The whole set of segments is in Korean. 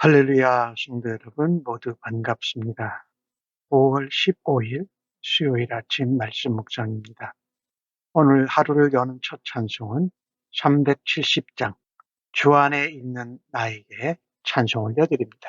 할렐루야, 성도 여러분 모두 반갑습니다. 5월 15일 수요일 아침 말씀 묵상입니다. 오늘 하루를 여는 첫 찬송은 370장 주 안에 있는 나에게 찬송 올려드립니다.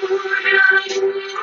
돌아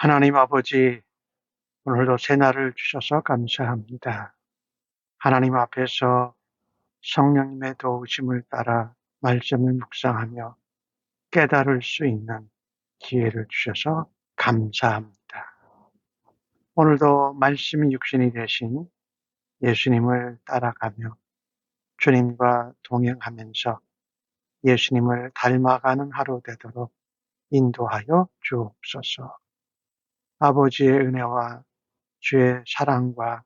하나님 아버지, 오늘도 새날을 주셔서 감사합니다. 하나님 앞에서 성령님의 도우심을 따라 말씀을 묵상하며 깨달을 수 있는 기회를 주셔서 감사합니다. 오늘도 말씀이 육신이 되신 예수님을 따라가며 주님과 동행하면서 예수님을 닮아가는 하루 되도록 인도하여 주옵소서. 아버지의 은혜와 주의 사랑과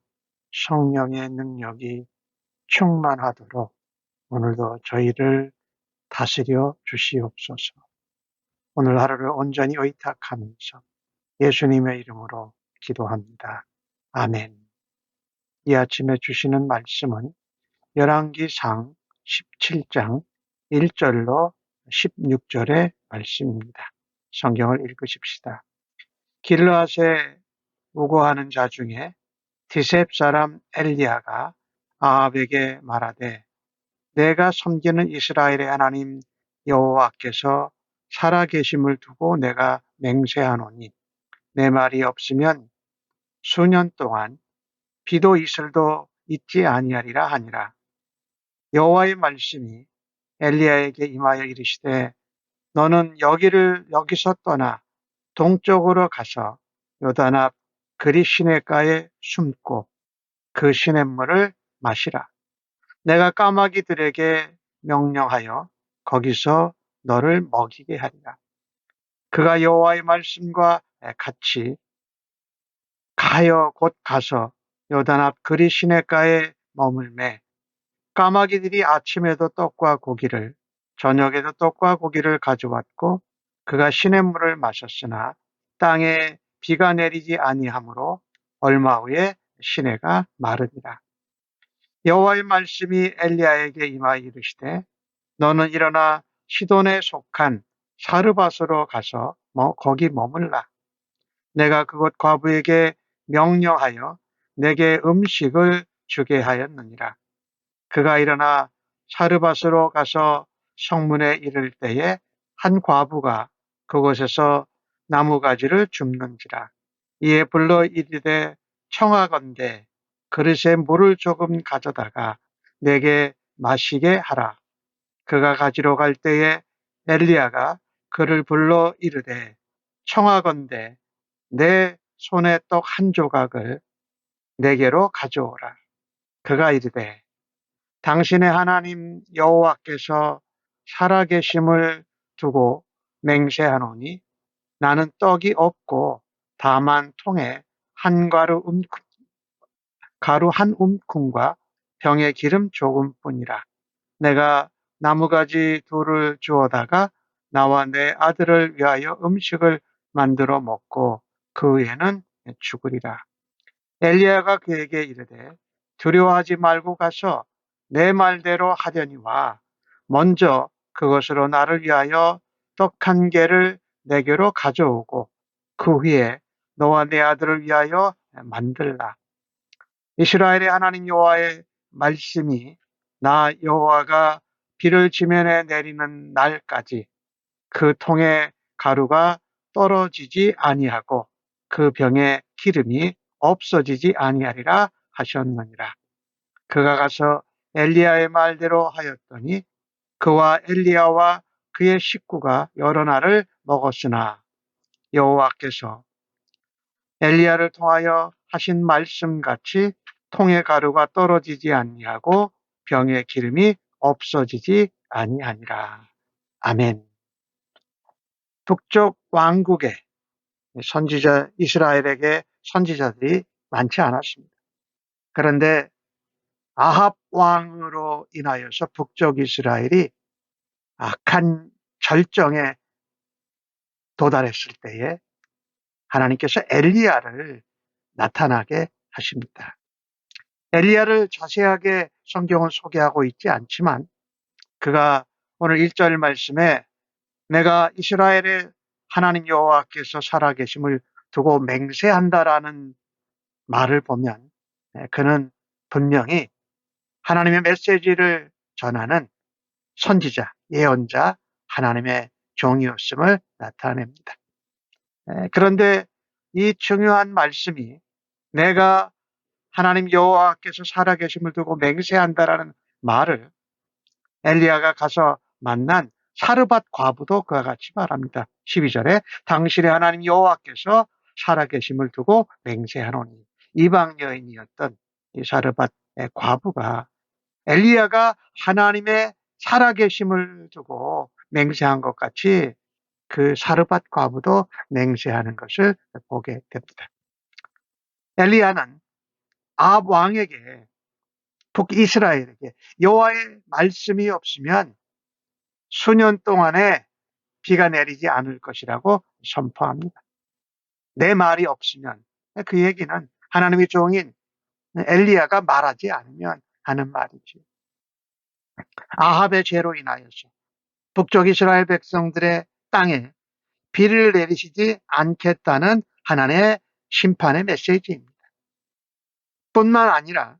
성령의 능력이 충만하도록 오늘도 저희를 다스려 주시옵소서. 오늘 하루를 온전히 의탁하면서 예수님의 이름으로 기도합니다. 아멘. 이 아침에 주시는 말씀은 열왕기상 17장 1절로 16절의 말씀입니다. 성경을 읽으십시다. 길르앗에 우고하는 자 중에 디셉 사람 엘리야가 아합에게 말하되 내가 섬기는 이스라엘의 하나님 여호와께서 살아계심을 두고 내가 맹세하노니 내 말이 없으면 수년 동안 비도 이슬도 있지 아니하리라 하니라. 여호와의 말씀이 엘리야에게 임하여 이르시되 너는 여기를 여기서 떠나 동쪽으로 가서 요단 앞 그리 시내가에 숨고 그 시냇물을 마시라. 내가 까마귀들에게 명령하여 거기서 너를 먹이게 하리라. 그가 여호와의 말씀과 같이 가여 곧 가서 요단 앞 그리 시내가에 머물매 까마귀들이 아침에도 떡과 고기를 저녁에도 떡과 고기를 가져왔고 그가 시냇물을 마셨으나 땅에 비가 내리지 아니하므로 얼마 후에 시내가 마르니라. 여호와의 말씀이 엘리야에게 임하여 이르시되 너는 일어나 시돈에 속한 사르밧으로 가서 뭐 거기 머물라. 내가 그곳 과부에게 명령하여 내게 음식을 주게 하였느니라. 그가 일어나 사르밧으로 가서 성문에 이를 때에 한 과부가 그곳에서 나무가지를 줍는지라. 이에 불러 이르되 청하건대 그릇에 물을 조금 가져다가 내게 마시게 하라. 그가 가지러 갈 때에 엘리야가 그를 불러 이르되 청하건대 내 손에 떡 한 조각을 내게로 가져오라. 그가 이르되 당신의 하나님 여호와께서 살아계심을 두고 맹세하노니 나는 떡이 없고 다만 통에 한 가루 음 가루 한 움큼과 병에 기름 조금뿐이라. 내가 나무가지 둘을 주어다가 나와 내 아들을 위하여 음식을 만들어 먹고 그 후에는 죽으리라. 엘리야가 그에게 이르되 두려워하지 말고 가서 내 말대로 하려니와 먼저 그것으로 나를 위하여 떡 한 개를 내게로 가져오고 그 후에 너와 내 아들을 위하여 만들라. 이스라엘의 하나님 여호와의 말씀이 나 여호와가 비를 지면에 내리는 날까지 그 통에 가루가 떨어지지 아니하고 그 병에 기름이 없어지지 아니하리라 하셨느니라. 그가 가서 엘리야의 말대로 하였더니 그와 엘리야와 그의 식구가 여러 날을 먹었으나 여호와께서 엘리야를 통하여 하신 말씀 같이 통의 가루가 떨어지지 아니하고 병의 기름이 없어지지 아니하니라. 아멘. 북쪽 왕국의 선지자 이스라엘에게 선지자들이 많지 않았습니다. 그런데 아합 왕으로 인하여서 북쪽 이스라엘이 악한 절정에 도달했을 때에 하나님께서 엘리야를 나타나게 하십니다. 엘리야를 자세하게 성경은 소개하고 있지 않지만 그가 오늘 1절 말씀에 내가 이스라엘의 하나님 여호와께서 살아계심을 두고 맹세한다라는 말을 보면 그는 분명히 하나님의 메시지를 전하는 선지자, 예언자, 하나님의 종이었음을 나타냅니다. 그런데 이 중요한 말씀이 내가 하나님 여호와께서 살아계심을 두고 맹세한다라는 말을 엘리야가 가서 만난 사르밧 과부도 그와 같이 말합니다. 12절에 당신의 하나님 여호와께서 살아계심을 두고 맹세하노니 이방 여인이었던 이 사르밧의 과부가 엘리야가 하나님의 살아계심을 두고 맹세한 것 같이 그 사르밧 과부도 맹세하는 것을 보게 됩니다. 엘리야는 아합 왕에게 북이스라엘에게 여호와의 말씀이 없으면 수년 동안에 비가 내리지 않을 것이라고 선포합니다. 내 말이 없으면 그 얘기는 하나님의 종인 엘리야가 말하지 않으면 하는 말이지. 아합의 죄로 인하여서 북쪽 이스라엘 백성들의 땅에 비를 내리시지 않겠다는 하나님의 심판의 메시지입니다. 뿐만 아니라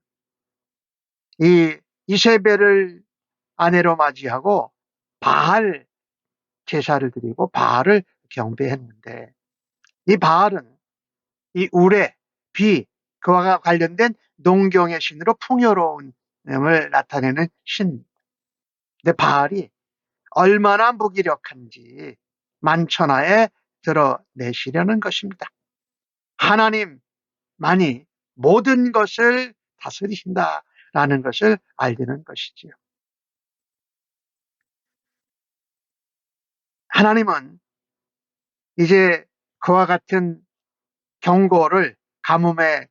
이 이세벨을 아내로 맞이하고 바알 제사를 드리고 바알을 경배했는데 이 바알은 이 우레 비, 그와 관련된 농경의 신으로 풍요로움을 나타내는 신. 근데 바알이 얼마나 무기력한지 만천하에 드러내시려는 것입니다. 하나님만이 모든 것을 다스리신다라는 것을 알리는 것이지요. 하나님은 이제 그와 같은 경고를 가뭄의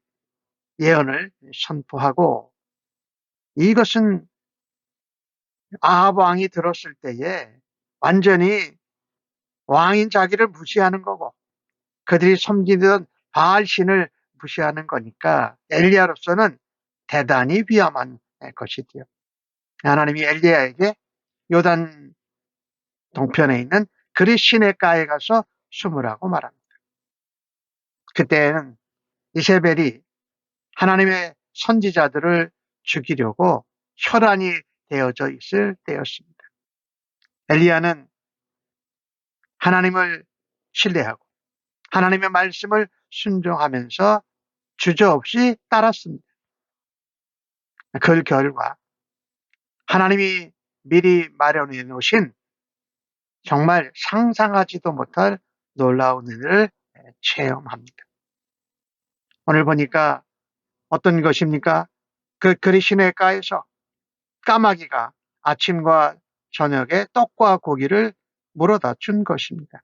예언을 선포하고 이것은 아합 왕이 들었을 때에 완전히 왕인 자기를 무시하는 거고 그들이 섬기던 바알 신을 무시하는 거니까 엘리야로서는 대단히 위험한 것이지요. 하나님이 엘리야에게 요단 동편에 있는 그리 시내가에 가서 숨으라고 말합니다. 그때는 이세벨이 하나님의 선지자들을 죽이려고 혈안이 되어져 있을 때였습니다. 엘리야는 하나님을 신뢰하고 하나님의 말씀을 순종하면서 주저없이 따랐습니다. 그 결과 하나님이 미리 마련해 놓으신 정말 상상하지도 못할 놀라운 은혜를 체험합니다. 오늘 보니까 어떤 것입니까? 그 그리시네가에서 까마귀가 아침과 저녁에 떡과 고기를 물어다 준 것입니다.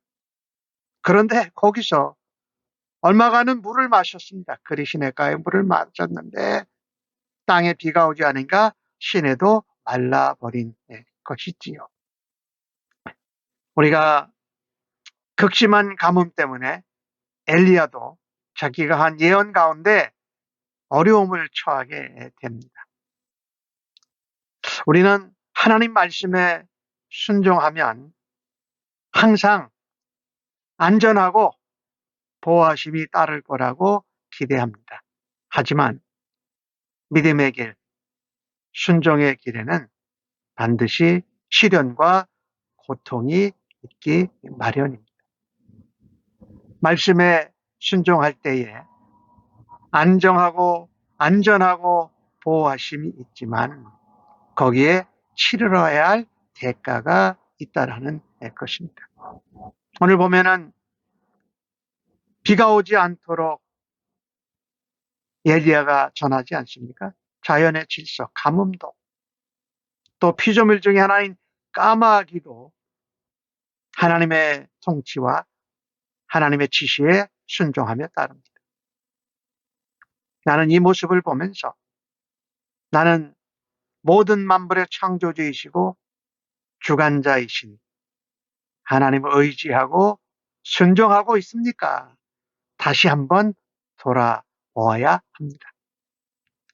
그런데 거기서 얼마가는 물을 마셨습니다. 그리시네가에 물을 마셨는데 땅에 비가 오지 않으니까 시내도 말라버린 것이지요. 우리가 극심한 가뭄 때문에 엘리야도 자기가 한 예언 가운데 어려움을 처하게 됩니다. 우리는 하나님 말씀에 순종하면 항상 안전하고 보호하심이 따를 거라고 기대합니다. 하지만 믿음의 길, 순종의 길에는 반드시 시련과 고통이 있기 마련입니다. 말씀에 순종할 때에 안정하고 안전하고 보호하심이 있지만 거기에 치르러야 할 대가가 있다라는 것입니다. 오늘 보면은 비가 오지 않도록 엘리야가 전하지 않습니까? 자연의 질서, 가뭄도 또 피조물 중에 하나인 까마귀도 하나님의 통치와 하나님의 지시에 순종하며 따릅니다. 나는 이 모습을 보면서 나는 모든 만물의 창조주이시고 주관자이신 하나님을 의지하고 순종하고 있습니까? 다시 한번 돌아보아야 합니다.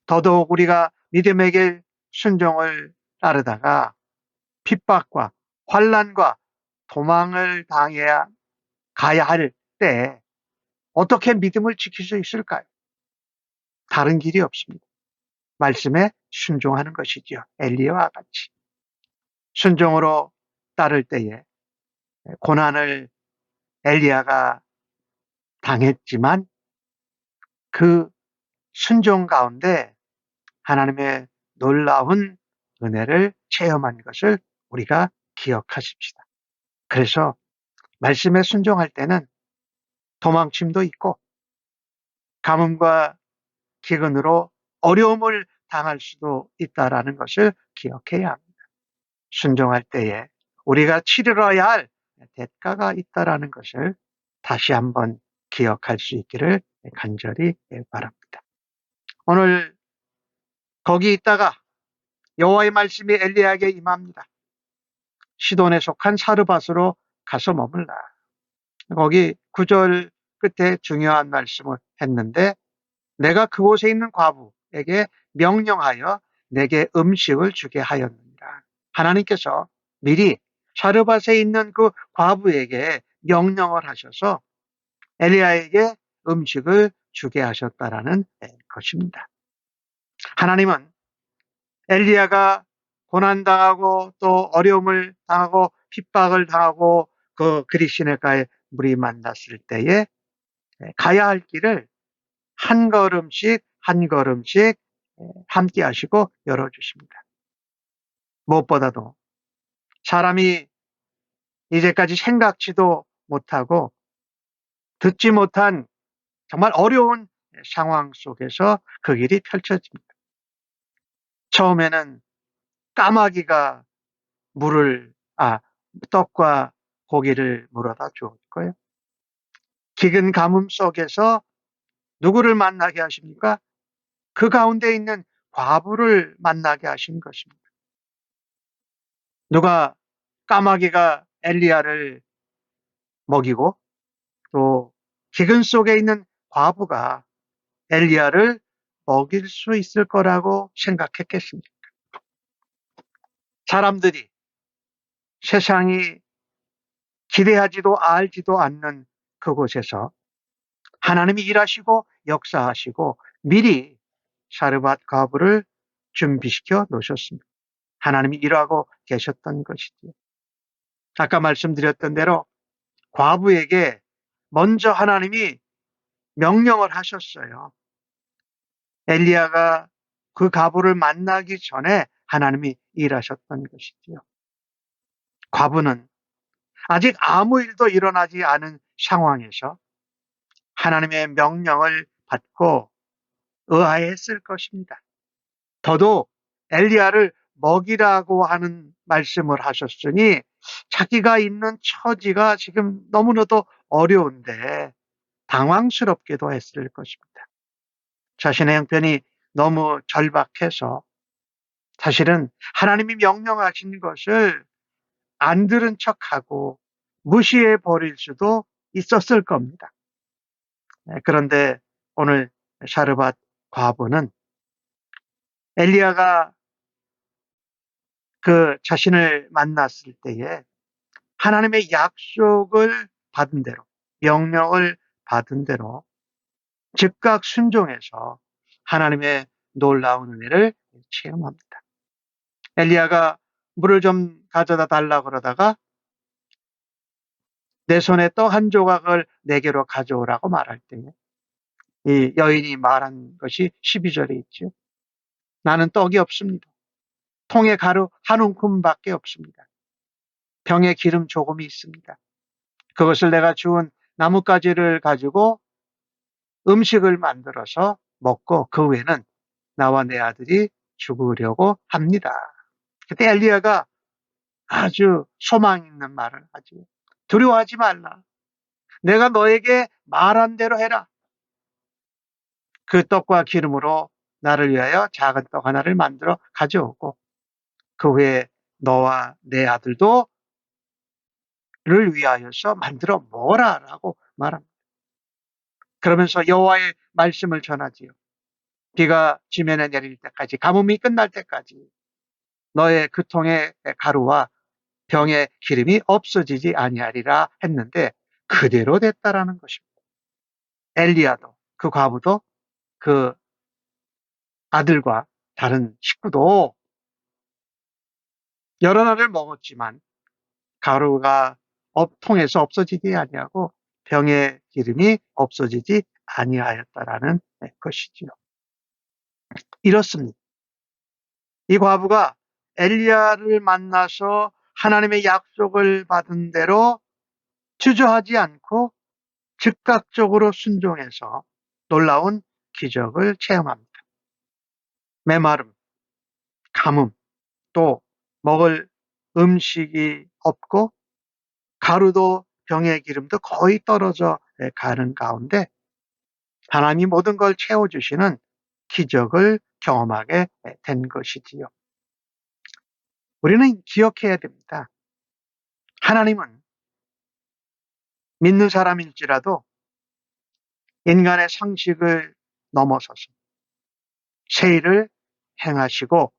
더더욱 우리가 믿음의 길 순종을 따르다가 핍박과 환란과 도망을 당해야 가야 할 때 어떻게 믿음을 지킬 수 있을까요? 다른 길이 없습니다. 말씀에 순종하는 것이지요. 엘리야와 같이. 순종으로 따를 때에 고난을 엘리야가 당했지만 그 순종 가운데 하나님의 놀라운 은혜를 체험한 것을 우리가 기억하십시다. 그래서 말씀에 순종할 때는 도망침도 있고 가뭄과 기근으로 어려움을 당할 수도 있다라는 것을 기억해야 합니다. 순종할 때에 우리가 치르러야 할 대가가 있다라는 것을 다시 한번 기억할 수 있기를 간절히 바랍니다. 오늘 거기 있다가 여호와의 말씀이 엘리야에게 임합니다. 시돈에 속한 사르밧으로 가서 머물라. 거기 구절 끝에 중요한 말씀을 했는데 내가 그곳에 있는 과부에게 명령하여 내게 음식을 주게 하였느니라. 하나님께서 미리 사르밧에 있는 그 과부에게 명령을 하셔서 엘리야에게 음식을 주게 하셨다라는 것입니다. 하나님은 엘리야가 고난당하고 또 어려움을 당하고 핍박을 당하고 그 그리시네가에 물이 만났을 때에 가야 할 길을 한 걸음씩 한 걸음씩 함께 하시고 열어주십니다. 무엇보다도 사람이 이제까지 생각지도 못하고 듣지 못한 정말 어려운 상황 속에서 그 길이 펼쳐집니다. 처음에는 까마귀가 물을, 아, 떡과 고기를 물어다 주었고요. 기근 가뭄 속에서 누구를 만나게 하십니까? 그 가운데 있는 과부를 만나게 하신 것입니다. 누가 까마귀가 엘리야를 먹이고 또 기근 속에 있는 과부가 엘리야를 먹일 수 있을 거라고 생각했겠습니까? 사람들이 세상이 기대하지도 알지도 않는 그곳에서 하나님이 일하시고 역사하시고 미리 사르밧 과부를 준비시켜 놓으셨습니다. 하나님이 일하고 계셨던 것이지요. 아까 말씀드렸던 대로 과부에게 먼저 하나님이 명령을 하셨어요. 엘리야가 그 과부를 만나기 전에 하나님이 일하셨던 것이지요. 과부는 아직 아무 일도 일어나지 않은 상황에서 하나님의 명령을 받고 의아했을 것입니다. 더도 엘리야를 먹이라고 하는 말씀을 하셨으니 자기가 있는 처지가 지금 너무나도 어려운데 당황스럽기도 했을 것입니다. 자신의 형편이 너무 절박해서 사실은 하나님이 명령하신 것을 안 들은 척하고 무시해 버릴 수도 있었을 겁니다. 네, 그런데 오늘 샤르밧 과부는 엘리야가 그 자신을 만났을 때에 하나님의 약속을 받은 대로 명령을 받은 대로 즉각 순종해서 하나님의 놀라운 은혜를 체험합니다. 엘리야가 물을 좀 가져다 달라 그러다가 내 손에 떡 한 조각을 내게로 가져오라고 말할 때에 이 여인이 말한 것이 12절에 있죠. 나는 떡이 없습니다. 통에 가루 한 움큼밖에 없습니다. 병에 기름 조금이 있습니다. 그것을 내가 주운 나뭇가지를 가지고 음식을 만들어서 먹고 그 외에는 나와 내 아들이 죽으려고 합니다. 그때 엘리야가 아주 소망 있는 말을 하지. 두려워하지 말라. 내가 너에게 말한 대로 해라. 그 떡과 기름으로 나를 위하여 작은 떡 하나를 만들어 가져오고 그 후에 너와 내 아들도 를 위하여서 만들어 먹어라라고 말합니다. 그러면서 여호와의 말씀을 전하지요. 비가 지면에 내릴 때까지 가뭄이 끝날 때까지 너의 그 통의 가루와 병의 기름이 없어지지 아니하리라 했는데 그대로 됐다라는 것입니다. 엘리야도 그 과부도 그 아들과 다른 식구도 여러 날을 먹었지만 가루가 통해서 없어지지 아니하고 병의 기름이 없어지지 아니하였다라는 것이지요. 이렇습니다. 이 과부가 엘리야를 만나서 하나님의 약속을 받은 대로 주저하지 않고 즉각적으로 순종해서 놀라운 기적을 체험합니다. 메마름, 가뭄, 또 먹을 음식이 없고 가루도 병의 기름도 거의 떨어져 가는 가운데 하나님이 모든 걸 채워주시는 기적을 경험하게 된 것이지요. 우리는 기억해야 됩니다. 하나님은 믿는 사람일지라도 인간의 상식을 넘어서서 새 일을 행하시고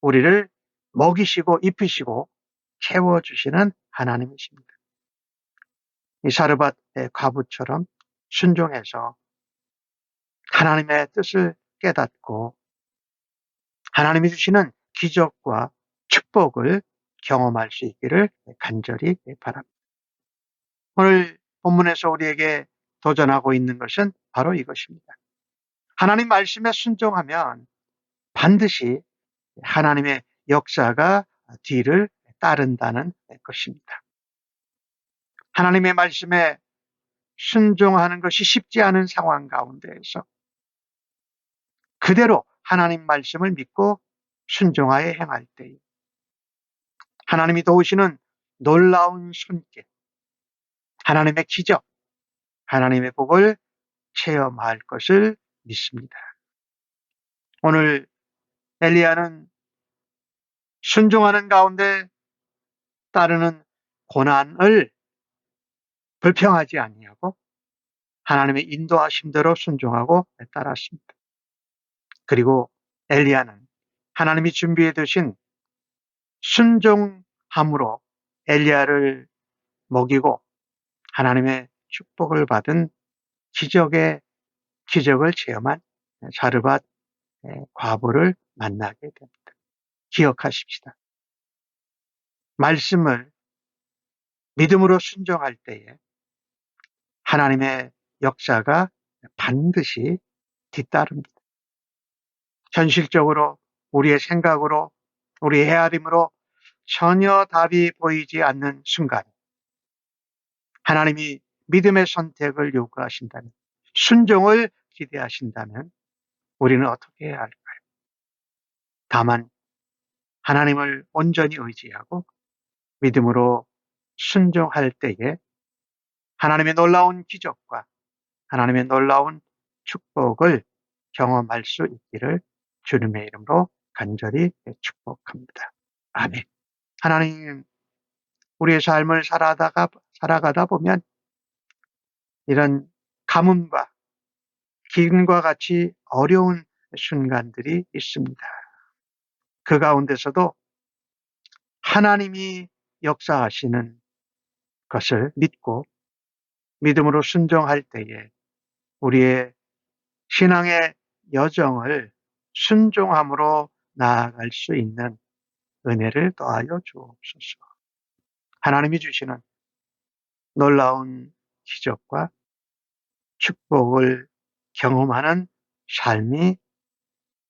우리를 먹이시고 입히시고 채워주시는 하나님이십니다. 이 사르밧의 과부처럼 순종해서 하나님의 뜻을 깨닫고 하나님이 주시는 기적과 축복을 경험할 수 있기를 간절히 바랍니다. 오늘 본문에서 우리에게 도전하고 있는 것은 바로 이것입니다. 하나님 말씀에 순종하면 반드시 하나님의 역사가 뒤를 따른다는 것입니다. 하나님의 말씀에 순종하는 것이 쉽지 않은 상황 가운데에서 그대로 하나님 말씀을 믿고 순종하여 행할 때에 하나님이 도우시는 놀라운 손길, 하나님의 기적, 하나님의 복을 체험할 것을 믿습니다. 오늘 엘리야는 순종하는 가운데 따르는 고난을 불평하지 아니하고 하나님의 인도하심대로 순종하고 따랐습니다. 그리고 엘리야는 하나님이 준비해 두신 순종함으로 엘리야를 먹이고 하나님의 축복을 받은 기적의 기적을 체험한 자르밧 과부를 만나게 됩니다. 기억하십시다. 말씀을 믿음으로 순종할 때에 하나님의 역사가 반드시 뒤따릅니다. 현실적으로 우리의 생각으로 우리의 헤아림으로 전혀 답이 보이지 않는 순간 하나님이 믿음의 선택을 요구하신다면 순종을 기대하신다면 우리는 어떻게 해야 할까요? 다만 하나님을 온전히 의지하고 믿음으로 순종할 때에 하나님의 놀라운 기적과 하나님의 놀라운 축복을 경험할 수 있기를 주님의 이름으로 간절히 축복합니다. 아멘. 하나님, 우리의 삶을 살아가다가, 살아가다 보면 이런 가뭄과 기근과 같이 어려운 순간들이 있습니다. 그 가운데서도 하나님이 역사하시는 것을 믿고 믿음으로 순종할 때에 우리의 신앙의 여정을 순종함으로 나아갈 수 있는 은혜를 더하여 주옵소서. 하나님이 주시는 놀라운 기적과 축복을 경험하는 삶이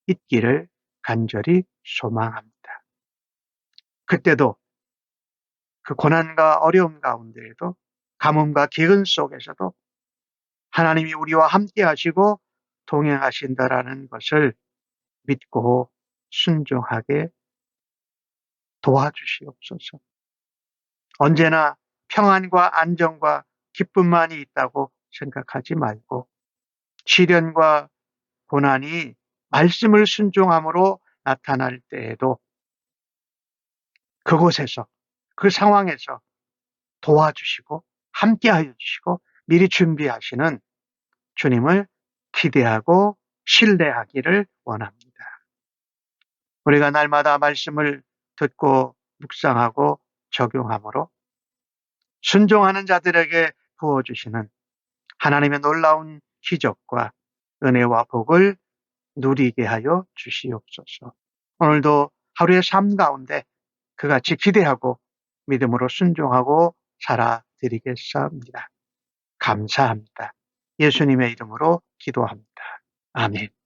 있기를 간절히 소망합니다. 그때도 그 고난과 어려움 가운데에도 가뭄과 기근 속에서도 하나님이 우리와 함께 하시고 동행하신다라는 것을 믿고 순종하게 도와주시옵소서. 언제나 평안과 안정과 기쁨만이 있다고 생각하지 말고 시련과 고난이 말씀을 순종함으로 나타날 때에도 그곳에서 그 상황에서 도와주시고 함께하여 주시고 미리 준비하시는 주님을 기대하고 신뢰하기를 원합니다. 우리가 날마다 말씀을 듣고 묵상하고 적용함으로 순종하는 자들에게 부어주시는 하나님의 놀라운 기적과 은혜와 복을 누리게 하여 주시옵소서. 오늘도 하루의 삶 가운데 그같이 기대하고 믿음으로 순종하고 살아드리겠습니다. 감사합니다. 예수님의 이름으로 기도합니다. 아멘.